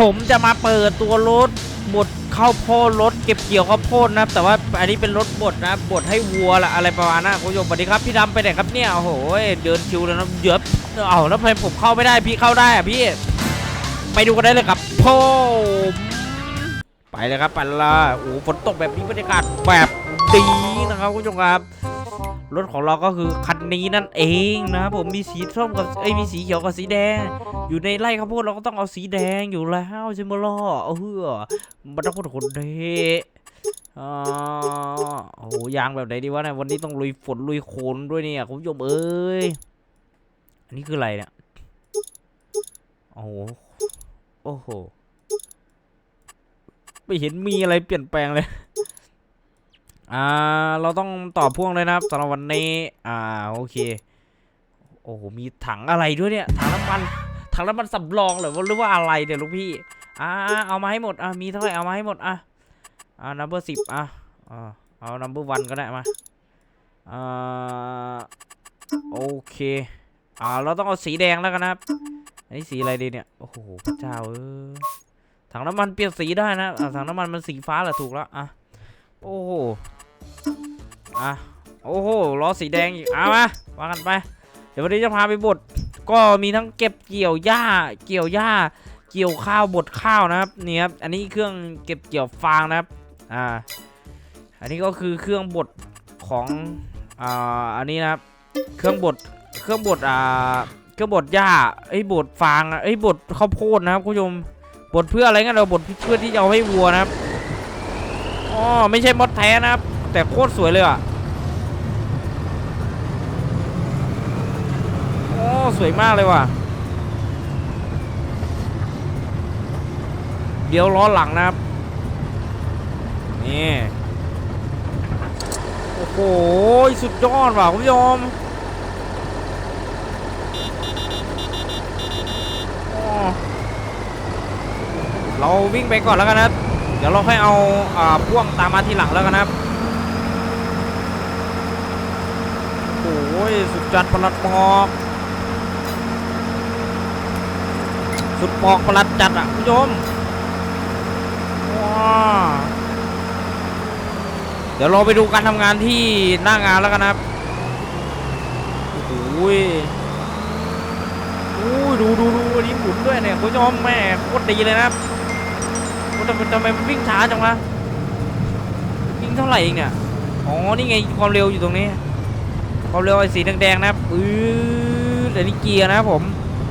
ผมจะมาเปิดตัวรถบดข้าวโพดรถเก็บเกี่ยวข้าวโพดนะครับแต่ว่าอันนี้เป็นรถบดนะบดให้วัวละอะไรประมาณนั้นคุณผู้ชมสวัสดีครับพี่ดำไปไหนครับเนี่ยโอ้โหเดินชิวแล้วนะเยอะเอาแล้วทำไมผมเข้าไม่ได้พี่เข้าได้อะพี่ ไปดูกันได้เลยครับผมไปเลยครับไปละโอ้ฝนตกแบบนี้บรรยากาศแบบดีนะครับคุณผู้ชมครับ รถของเราก็คือคันนี้นั่นเองนะครับผมมีสีส้มกับเอ้มีสีเขียวกับสีแดง อยู่ในไร่ข้าวโพดเราก็ต้องเอาสีแดงอยู่แล้วใช่ไหมล่ะเออมันต้องพูดคนเดอโอ้โหยางแบบไหนดีวะเนี่ยวันนี้ต้องลุยฝนลุยโคลนด้วยเนี่ยคุณผู้ชมเอ้ยอันนี้คืออะไรเนี่ยโอ้โหโอ้โหไม่เห็นมีอะไรเปลี่ยนแปลงเลย อ่า เราต้องต่อพ่วงเลยนะครับสำหรับวันนี้ อ่า โอเค โอ้โห มีถังอะไรด้วยเนี่ย ถังน้ำมัน ถังน้ำมันสำรองเหรอหรือว่าอะไรเนี่ยวลูกพี่ อ่า เอามาให้หมด อะ มีเท่าไหร่ เอามาให้หมด อะ อ่า number สิบอะอ่าเอา number one ก็ได้มา อ่า โอเค อ่า เราต้องเอาสีแดงแล้วกันนะครับ อันนี้สีอะไรดีเนี่ย โอ้โห พระเจ้าเออถังน้ำมันเปลี่ยนสีได้นะอะถังน้ำมันมันสีฟ้าแหละถูกแล้ว อะ โอ้โห อะโอ้โหล้อสีแดงอีกเอามาว่ากันไป เดี๋ยววันนี้จะพาไปบดก็มีทั้งเก็บเกี่ยวหญ้า เกี่ยวหญ้า เกี่ยวข้าวบดข้าวนะครับนี่ครับอันนี้เครื่องเก็บเกี่ยวฟางนะครับอ่าอันนี้ก็คือเครื่องบดของอ่าอันนี้นะครับเครื่องบดเครื่องบดอ่าเครื่องบดหญ้าไอ้ยบดฟางอะไอ้ยบดข้าวโพดนะครับคุณผู้ชมบดเพื่ออะไรงั้นเราบดเพื่อที่จะเอาให้วัวนะครับอ๋อไม่ใช่มดแท้นะครับ แต่โคตรสวยเลยอะโอ้สวยมากเลยว่ะ เดี๋ยวล้อหลังนะครับ นี่โอ้โหสุดยอดว่ะคุณผู้ชมเราวิ่งไปก่อนแล้วกันนะ เดี๋ยวเราค่อยเอาอ่าพ่วงตามมาทีหลังแล้วกันนะครับ โอ้ยสุดจัดประหลัดหมอกสุดปอกประหลัดจัดอะคุณผู้ชมว้าเดี๋ยวเราไปดูการทำงานที่หน้างานแล้วกันครับโอ้โหยอู้ยดูดูดูอันนี้หมุนด้วยเนี่ยคุณผู้ชมแม่โคตรดีเลยนะครับแต่ทำไมมันวิ่งช้าจังวะวิ่งเท่าไหร่เองเนี่ยอ๋อนี่ไงความเร็วอยู่ตรงนี้ ความเร็วไอ้สีแดงๆนะครับปื๊ดอันนี้เกียร์นะครับผม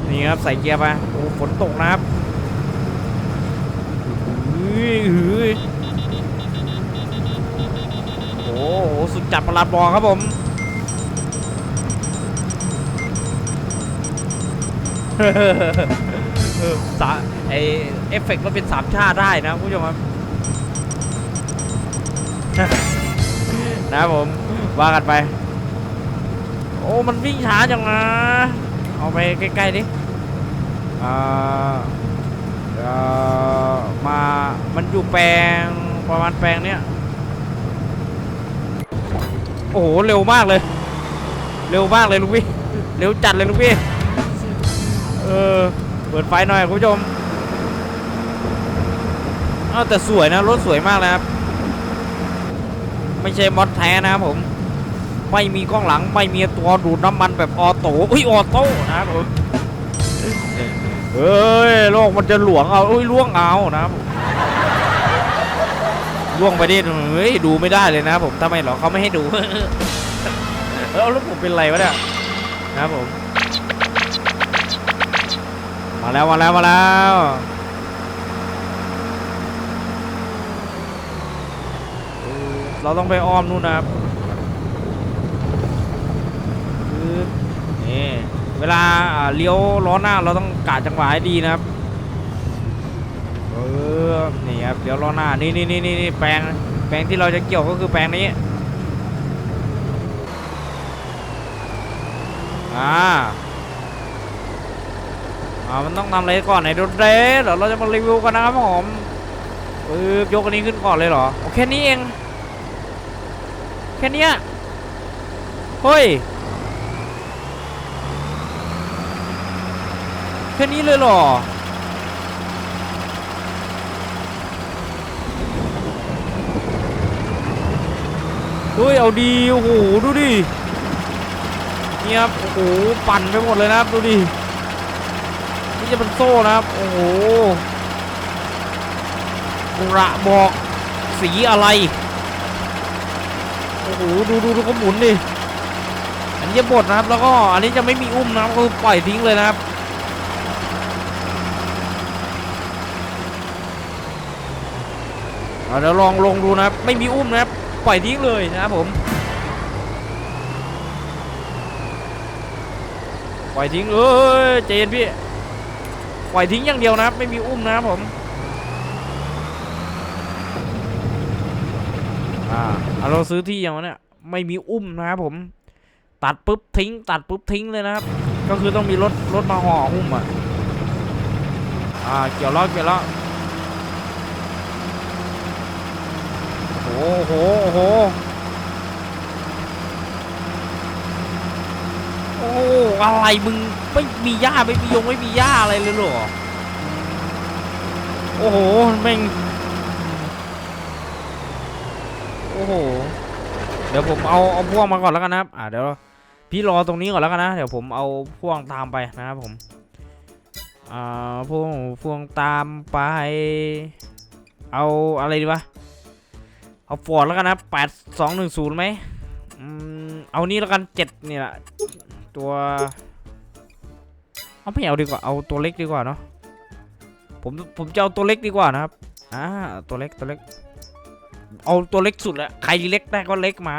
นี่ครับใส่เกียร์ไปโอ้ฝนตกนะครับเฮ้ยเฮ้ยโอ้โหสุดจัดประหลาดบอครับผมเออสาไอเอฟเฟกต์มันเป็นสามชาติได้นะคุณผู้ชมครับนะผมว่ากันไป โอ้ มันวิ่งช้าจังนะเอาไปใกล้ๆดิอ่าเอ่อมา มันอยู่แปลงประมาณแปลงเนี้ยโอ้โห เร็วมากเลย เร็วมากเลยลูกพี่ เร็วจัดเลยลูกพี่ เออ เปิดไฟหน่อยคุณผู้ชมอ้าวแต่สวยนะ รถสวยมากเลยครับ ไม่ใช่มอดแท้นะครับผม ไม่มีกล้องหลังไม่มีตัวดูดน้ำมันแบบออโต้อุ้ยออโต้นะครับผมเฮ้ยโลกมันจะหลวงเอาอุ้ยล่วงเอานะครับผมล่วงไปดิเฮ้ยดูไม่ได้เลยนะผมทำไมหรอเขาไม่ให้ดูเออแล้วผมเป็นไรวะเนี่ยนะครับผม มาแล้วมาแล้วมาแล้วเออเราต้องไปอ้อมนู่นนะครับ คือนี่ เวลาเลี้ยวล้อหน้าเราต้องกะจังหวะให้ดีนะครับเออนี่ครับเลี้ยวล้อหน้านี่นี่นี่นี่แปลงแปลงที่เราจะเกี่ยวก็คือแปลงนี้อ่าอ่ามันต้องทำอะไรก่อนไหนดูเดเดี๋ยวเราจะมารีวิวกันนะครับผมปึ๊บยกอันนี้ขึ้นก่อนเลยเหรอโอแค่นี้เอง แค่นี้เฮ้ย แค่นี้เลยหรอ เฮ้ย เอาดี โอ้โห ดูดิเนี่ยครับ โอ้โห ปั่นไปหมดเลยนะครับ ดูดิ นี่จะเป็นโซ่นะครับ โอ้โหกระบอกสีอะไร โอ้โห ดูดูดูเขาหมุนดิ อันนี้บดนะครับ แล้วก็อันนี้จะไม่มีอุ้มนะครับก็ปล่อยทิ้งเลยนะครับ เอาเดี๋ยวลองลงดูนะครับ ไม่มีอุ้มนะครับ ปล่อยทิ้งเลยนะครับผม ปล่อยทิ้งเอ้ยใจนพี่ ปล่อยทิ้งอย่างเดียวนะครับ ไม่มีอุ้มนะครับผมอ่าเราซื้อที่อย่างวะเนี่ยไม่มีอุ้มนะครับผม ตัดปุ๊บทิ้ง ตัดปุ๊บทิ้งเลยนะครับ ก็คือต้องมีรถรถมาห่อหุ้มอะอ่าเกี่ยวล้อเกี่ยวล้อ โอ้โห โอ้โห โอ้โหอะไรมึงไม่มีหญ้าไม่มียงไม่มีหญ้าอะไรเลยเหรอ โอ้โหแม่ง โอ้โห เดี๋ยวผมเอาเอาพ่วงมาก่อนแล้วกันนะครับ อ่าเดี๋ยวพี่รอตรงนี้ก่อนแล้วกันนะ เดี๋ยวผมเอาพ่วงตามไปนะครับผม อ่าพ่วงพ่วงตามไป เอาอะไรดีวะ เอาฟอร์ดแล้วกันนะแปดสองหนึ่งศูนย์ไหมเอานี่แล้วกันเจ็ดนี่แหละตัวเอาไม่เอาดีกว่าเอาตัวเล็กดีกว่าเนาะผมผมจะเอาตัวเล็กดีกว่านะครับอ่าตัวเล็กตัวเล็ก เอาตัวเล็กสุดแหละใครเล็กได้ก็เล็กมา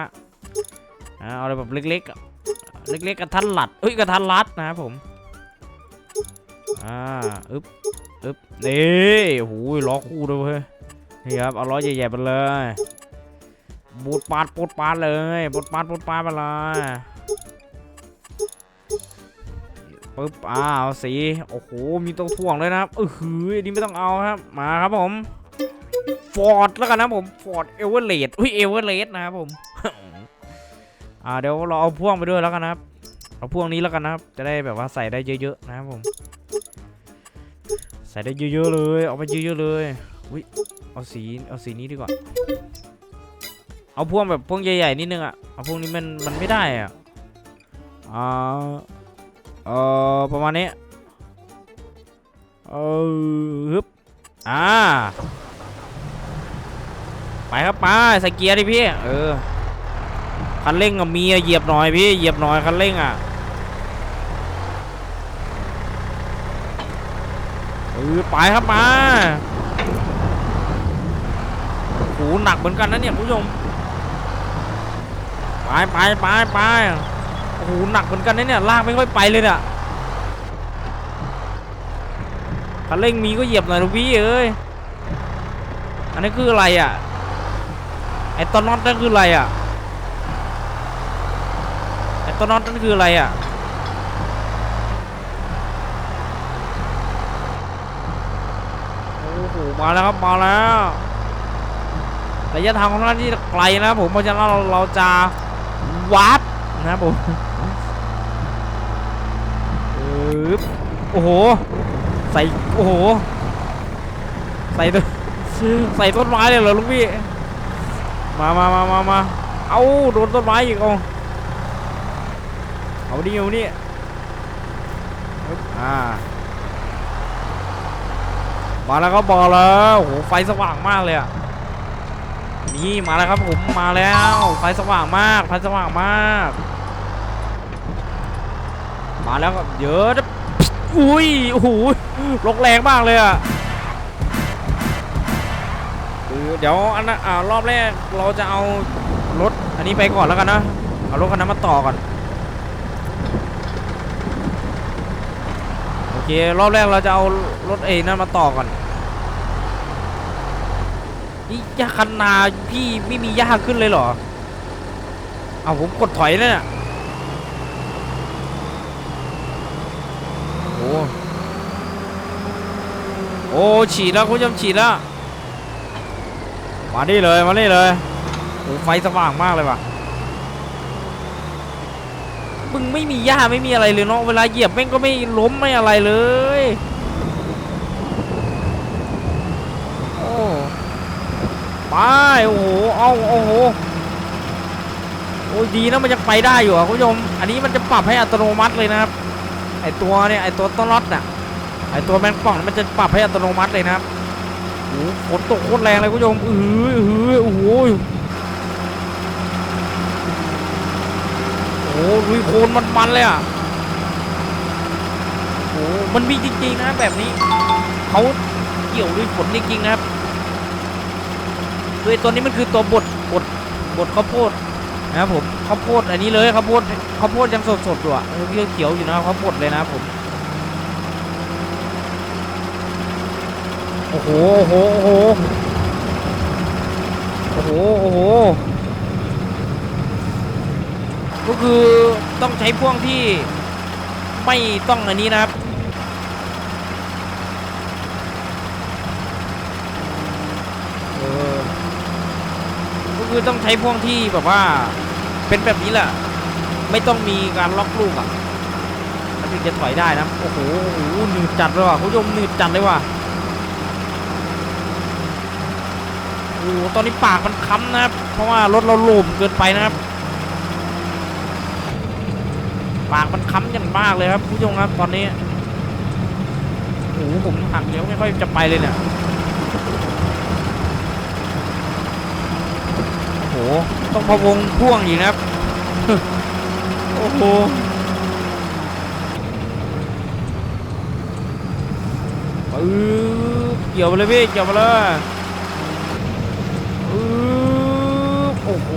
อ่าเอาอะไรแบบเล็กๆเล็กๆกระทันหลัดเอ้ยกระทันรัดนะครับผมอ่าอึ๊บอึ๊บนี่โอ้ยล้อคู่ด้วยเว้ย นี่ครับเอาล้อใหญ่ๆไปเลยบูดปาดปูดปาดเลยบูดปาดปูดปาดไปเลยปึ๊บอ้าวสีโอ้โหมีตัวถ่วงเลยนะครับเออหืออันนี้ไม่ต้องเอาครับมาครับผมฟอร์ดแล้วกันนะผมฟอร์ดเอเวอร์เรสอุ้ยเอเวอร์เรสนะครับผมอ่าเดี๋ยวเราเอาพ่วงไปด้วยแล้วกันนะครับเอาพ่วงนี้แล้วกันนะครับ จะได้แบบว่าใส่ได้เยอะๆนะครับผม ใส่ได้เยอะๆเลย เอาไปเยอะๆเลยอุ้ย เอาสีเอาสีนี้ดีกว่า เอาพวงแบบพวงใหญ่ๆนิดนึงอะเอาพวงนี้มันมันไม่ได้อะอ่าเออประมาณนี้เออฮึบอ่าไปครับไปใส่เกียร์ดิพี่เออคันเร่งอะมีเหยียบหน่อยพี่เหยียบหน่อยคันเร่งอะเออไปครับมา โหหนักเหมือนกันนะเนี่ยคุณผู้ชมไปไปไปไปโอ้โหหนักเหมือนกันนะเนี่ยลากไม่ค่อยไปเลยเนี่ยคันเร่งมีก็เหยียบหน่อยลูกพี่เอ้ยอันนี้คืออะไรอะไอตอนน็อตนั่นคืออะไรอะไอตอนน็อตนั่นคืออะไรอะโอ้โหมาแล้วครับมาแล้ว ระยะทางของท่าที่ไกลนะผมเพราะฉะนั้นเราเราจะวัดนะผมอึ๊บโอ้โห ใส่โอ้โห ใส่ต้นใส่ต้นไม้เลยเหรอลุงพี่ มามามามามาเอาโดนต้นไม้อีกเอาเอาดิเอานี่อึ๊บอ่ามาแล้วก็บอกแล้วโอ้โหไฟสว่างมากเลยอะ นี่มาแล้วครับผมมาแล้วไฟสว่างมากไฟสว่างมาก มาแล้วก็เยอะอุ้ยโอ้โหลกแรงมากเลยอะเดี๋ยวอันนั้นอ่ารอบแรกเราจะเอารถอันนี้ไปก่อนแล้วกันนะเอารถคันนั้นมาต่อก่อนโอเครอบแรกเราจะเอารถเอนั่นมาต่อก่อน นี่ยาคันนาพี่ไม่มียาขึ้นเลยเหรอ เอาผมกดถอยแล้วเนี่ยโอ้โอ้ฉีดแล้วคุณผู้ชมฉีดแล้ว มานี่เลยมานี่เลยโอ้ไฟสว่างมากเลยว่ะมึงไม่มีหญ้าไม่มีอะไรเลยเนาะเวลาเหยียบแม่งก็ไม่ล้มไม่อะไรเลย โอ้ไปโอ้โหเอาโอ้โหดีนะมันยังไปได้อยู่อะคุณผู้ชม อันนี้มันจะปรับให้อัตโนมัติเลยนะครับ ไอตัวเนี่ยไอตัวต้นรถน่ะ ไอตัวแมงป่องมันจะปรับให้อัตโนมัติเลยนะครับโอ้ฝนตกโคตรแรงเลยคุณผู้ชมอือออืออโอ้โหโอ้ลุยโคลนมันๆเลยอะโอ้มันมีจริงๆนะแบบนี้เขาเกี่ยวลุยฝนจริงๆนะครับ คือตัวนี้มันคือตัวบดบดบดข้าวโพดนะครับผมข้าวโพดอันนี้เลยข้าวโพดข้าวโพดยังสดๆอยู่อะเขียวอยู่นะครับข้าวโพดเลยนะผมโอ้โหโอ้โหโอ้โหโอ้โหโอ้โหก็คือต้องใช้พ่วงที่ไม่ต้องอันนี้นะครับ เออ ก็ คือต้องใช้พ่วงที่แบบว่า เป็นแบบนี้แหละ ไม่ต้องมีการล็อกลูกอะมันถึงจะถอยได้นะ โอ้โหหนืดจัดเลยว่ะคุณผู้ชมหนืดจัดเลยว่ะโอ้โหตอนนี้ปากมันค้ำนะครับ เพราะว่ารถเราโลมเกินไปนะครับ ปากมันค้ำอย่างมากเลยครับคุณผู้ชมครับ ตอนนี้โอ้โหผมหักเลี้ยวไม่ค่อยจะไปเลยเนี่ย โอ้โห ต้องพะวงพ่วงอีกนะครับโอ้โหปื๊บเกี่ยวไปเลยพี่เกี่ยวไปเลยอือโอ้โห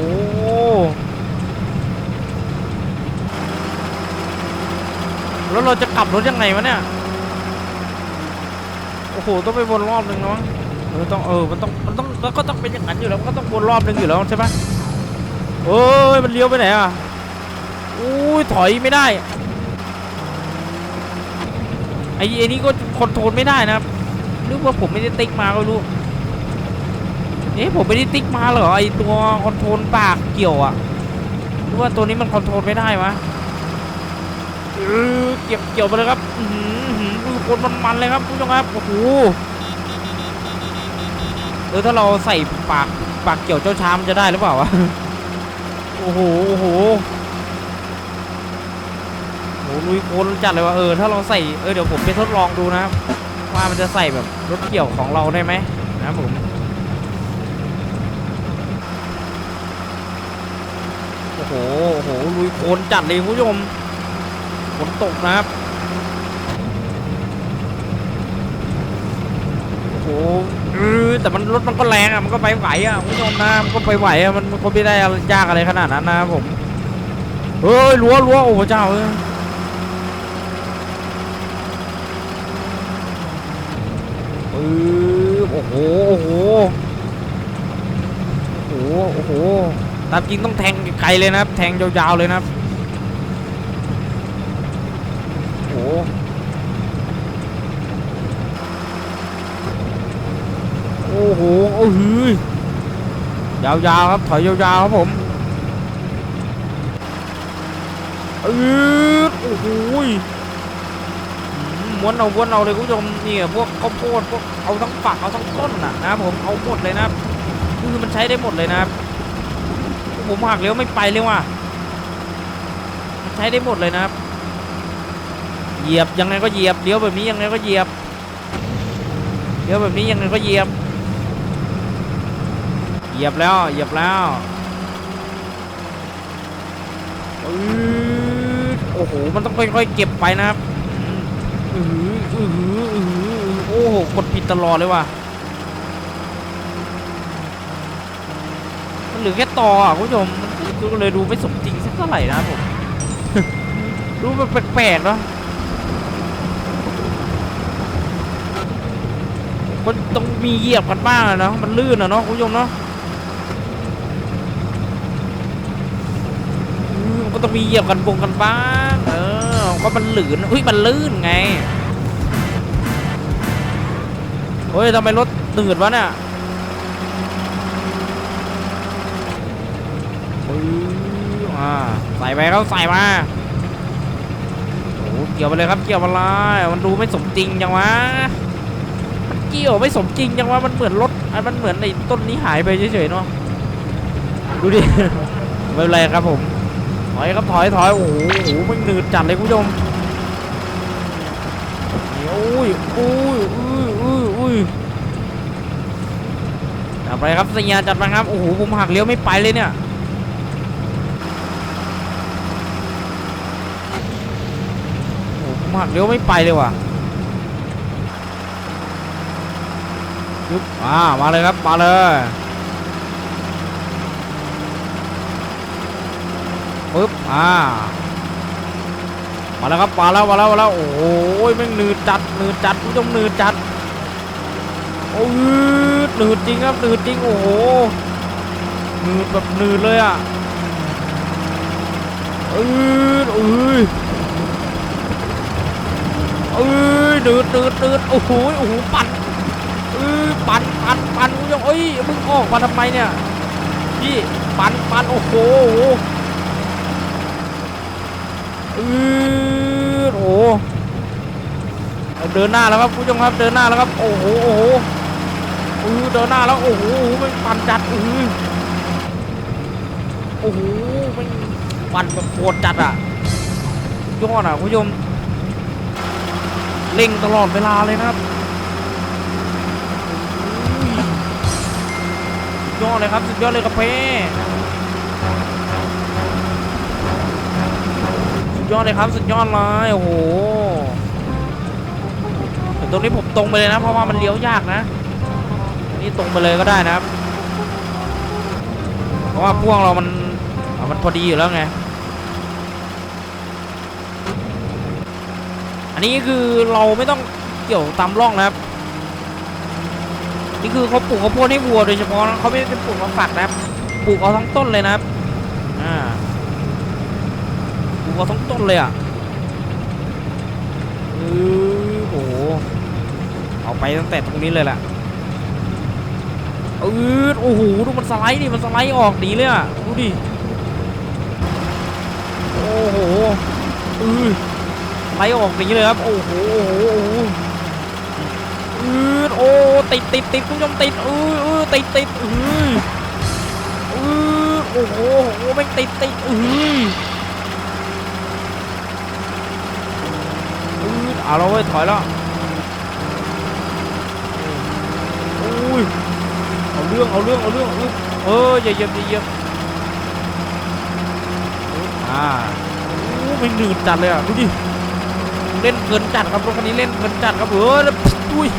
แล้วเราจะกลับรถยังไงวะเนี่ย โอ้โห ต้องไปวนรอบหนึ่งเนาะ เออต้องเออมันต้องมันต้องแล้วก็ต้องเป็นอย่างนั้นอยู่แล้วมันก็ต้องวนรอบหนึ่งอยู่แล้วใช่ไหมเอ้ยมันเลี้ยวไปไหนอะอุ้ยถอยไม่ได้ไอ้ไอ้นี่ก็คอนโทรลไม่ได้นะครับหรือว่าผมไม่ได้ติ๊กมาก็รู้เอ๊ะผมไม่ได้ติ๊กมาเหรอไอตัวคอนโทรลปากเกี่ยวอะหรือว่าตัวนี้มันคอนโทรลไม่ได้วะเออเกี่ยวเกี่ยวไปเลยครับอือหืออื้อคนมันมันเลยครับผู้ชมครับโอ้โห เออถ้าเราใส่ปากปากเกี่ยวเจ้าชามนจะได้หรือเปล่าวะ โอ้โห โอ้โหโอ้โหลุยโคลนจัดเลยว่ะเออถ้าเราใส่เออเดี๋ยวผมไปทดลองดูนะครับว่ามันจะใส่แบบรถเกี่ยวของเราได้ไหมนะผมโอ้โหโอ้โหลุยโคลนจัดเลยคุณผู้ชมฝนตกนะครับโอ้โห แต่มันรถมันก็แรงอะมันก็ไปไหวอะคุณผู้ชมนะมันก็ไปไหวอะมันมันก็ไม่ได้อะไรยากอะไรขนาดนั้นนะผมเฮ้ยรั้วรั้วโอ้พระเจ้าเอ้ยโอ้โหโอ้โหโอ้โหโอ้โหตามจริงต้องแทงไกลเลยนะครับแทงยาวๆเลยนะครับ โอ้โห โอ้โหโอ้โหยาวๆครับถอยยาวๆครับผมอืดโอ้โหม้วนเอาม้วนเอาเลยคุณผู้ชมนี่พวกข้าวโพดพวกเอาทั้งฝักเอาทั้งต้นน่ะนะครับผมเอาหมดเลยนะครับคือมันใช้ได้หมดเลยนะครับผมหักเลี้ยวไม่ไปเลยว่ะมันใช้ได้หมดเลยนะครับ เหยียบยังไงก็เหยียบเลี้ยวแบบนี้ยังไงก็เหยียบเลี้ยวแบบนี้ยังไงก็เหยียบ เหยียบแล้ว เหยียบแล้วอืดโอ้โห มันต้องค่อยๆเก็บไปนะครับอืออืออืออือโอ้โห กดผิดตลอดเลยว่ะ มันเหลือแค่ต่ออะคุณผู้ชมมันก็เลยดูไม่สมจริงสักเท่าไหร่นะผมดูมันแปลกๆเนาะมันต้องมีเหยียบกันบ้างอะเนาะมันลื่นอะเนาะคุณผู้ชมเนาะอืมมัน ก็ต้องมีเหยียบกันบงกันบ้างเออก็มันหลืนเฮ้ยมันลื่นไงเฮ้ยทำไมรถตืดวะเนี่ยใส่ไปเขาใส่มาโอ้เกี่ยวไปเลยครับเกี่ยวมาเลยมันดูไม่สมจริงจังวะมันเกี่ยวไม่สมจริงจังวะมันเหมือนรถอะมันเหมือนไอ้ต้นนี้หายไปเฉยๆเนาะดูดิไม่เป็นไรครับผม ถอยครับถอยถอยโอ้โหโอ้โหมันหนืดจัดเลยคุณผู้ชมโอ้ยโอ้ยอุ้ยอุ้ยอุ้ยจัดไปครับเสียจัดไปครับโอ้โหผมหักเลี้ยวไม่ไปเลยเนี่ยโอ้โหผมหักเลี้ยวไม่ไปเลยว่ะยุบอ่ามาเลยครับมาเลย ปึ๊บอ่ามาแล้วครับมาแล้วมาแล้วมาแล้วโอ้โหแม่งหนืดจัดหนืดจัดผู้ชมหนืดจัดโอ้ยหนืดจริงครับหนืดจริงโอ้โหหนืดแบบหนืดเลยอะเอ้ยเอ้ยเอ้ยหนืดหนืดหนืดโอ้โหโอ้โหปั่นเอ้ยปั่นปั่นปั่นผู้ชมเอ้ยมึงออกมาทำไมเนี่ยพี่ปั่นปั่นโอ้โห อืดโอ้โหเดินหน้าแล้วครับคุณผู้ชมครับเดินหน้าแล้วครับโอ้โหโอ้โหอือเดินหน้าแล้วโอ้โหมันปั่นจัดอือโอ้โหมันปั่นแบบโคตรจัดอะยอดอะคุณผู้ชมเร่งตลอดเวลาเลยนะครับอุ้ยอดเลยครับสุดยอดเลยครับเพ่ สุด ยอดเลยครับ สุดยอดเลยโอ้โหแต่ตรงนี้ผมตรงไปเลยนะ เพราะว่ามันเลี้ยวยากนะนี่ตรงไปเลยก็ได้นะครับ เพราะว่าพ่วงเรามันมันพอดีอยู่แล้วไง อันนี้คือเราไม่ต้องเกี่ยวตามร่องนะครับ นี่คือเขาปลูกข้าวโพดให้วัวโดยเฉพาะนะเขาไม่ได้ปลูกมาฝักนะครับ ปลูกเอาทั้งต้นเลยนะครับอ่า ปลูกเอาทั้งต้นเลยอะเออโอ้โหเอาไปตั้งแต่ตรงนี้เลยแหละเออโอ้โหดูมันสไลด์ดิมันสไลด์ออกดีเลยอะดูดิโอ้โหเออสไลด์ออกดีเลยครับ โอ้โหโอ้โหโอ้โหเออโอ้ ติดติดติดคุณผู้ชมติดเออเออติดติดเออเออโอ้โหโอ้โหไม่ติดติดเออ อืด เอาแล้วเว้ยถอยแล้วโอ้ยเอาเรื่องเอาเรื่องเอาเรื่องเอาเรื่องเอออย่าเหยียบอย่าเหยียบอ่าโอ้ไม่หนืดจัดเลยอะดูดิเล่นเกินจัดครับรถคันนี้เล่นเกินจัดครับเออแล้วอุ้ย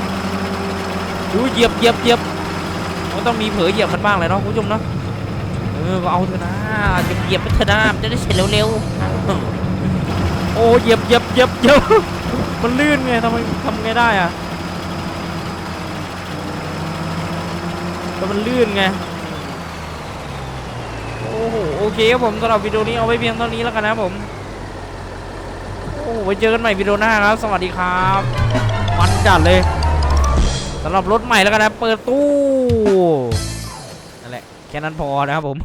ดูเหยียบเหยียบเหยียบมันต้องมีเผลอเหยียบมันบ้างเลยเนาะคุณผู้ชมเนาะเออก็เอาเถอะนะเหยียบเหยียบไปเถอะนะมันจะได้เสร็จเร็วๆโอ้เหยียบเหยียบเหยียบเหยียบ มันลื่นไงทำไมทำไงได้อะแต่มันลื่นไง โอ้โห โอเคครับผมสำหรับวิดีโอนี้เอาไว้เพียงเท่านี้แล้วกันนะผม โอ้โหไว้เจอกันใหม่วิดีโอหน้าครับ สวัสดีครับ มันจัดเลยสำหรับรถใหม่แล้วกันนะ เปิดตู้ นั่นแหละ แค่นั้นพอนะครับผม